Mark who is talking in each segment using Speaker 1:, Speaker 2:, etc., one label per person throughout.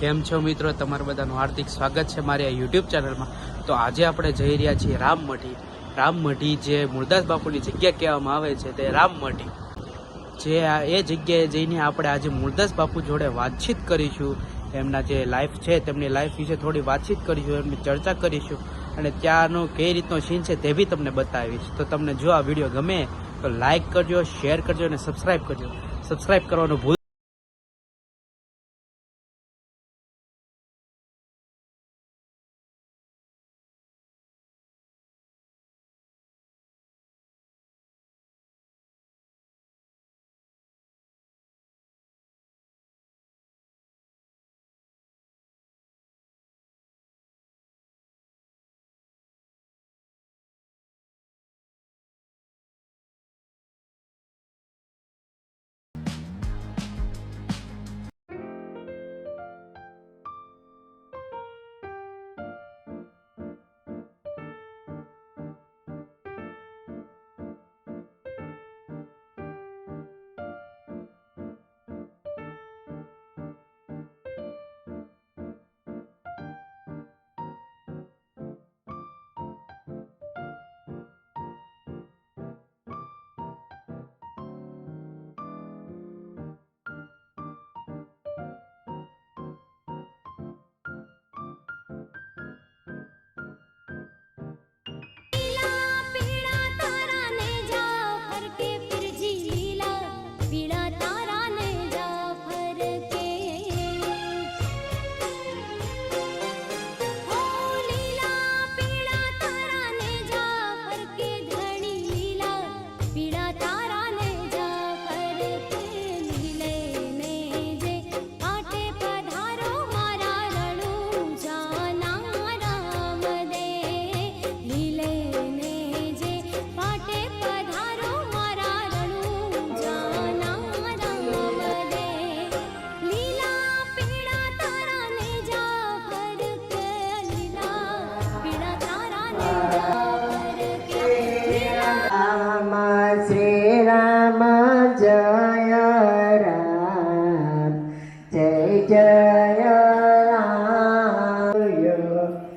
Speaker 1: કેમ છો મિત્રો? તમારું બધાનું હાર્દિક સ્વાગત છે મારી આ યુટ્યુબ ચેનલમાં તો આજે આપણે જઈ રહ્યા છીએ રામમઢી રામમઢી જે મુરદાસ બાપુની જગ્યા કહેવામાં આવે છે તે રામમઢી જે આ એ જગ્યાએ જઈને આપણે આજે મુરદાસ બાપુ જોડે વાતચીત કરીશું. એમના જે લાઈફ છે, તેમની લાઈફ વિશે થોડી વાતચીત કરીશું, એમની ચર્ચા કરીશું અને ત્યાંનો કઈ રીતનો સીન છે તે બી તમને બતાવીશ. તો તમને જો આ વીડિયો ગમે, તો લાઈક કરજો શેર કરજો અને સબસ્ક્રાઈબ કરજો. સબસ્ક્રાઈબ કરવાનું ભૂલ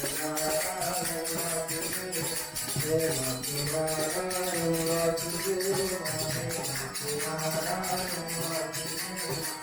Speaker 2: Thank you.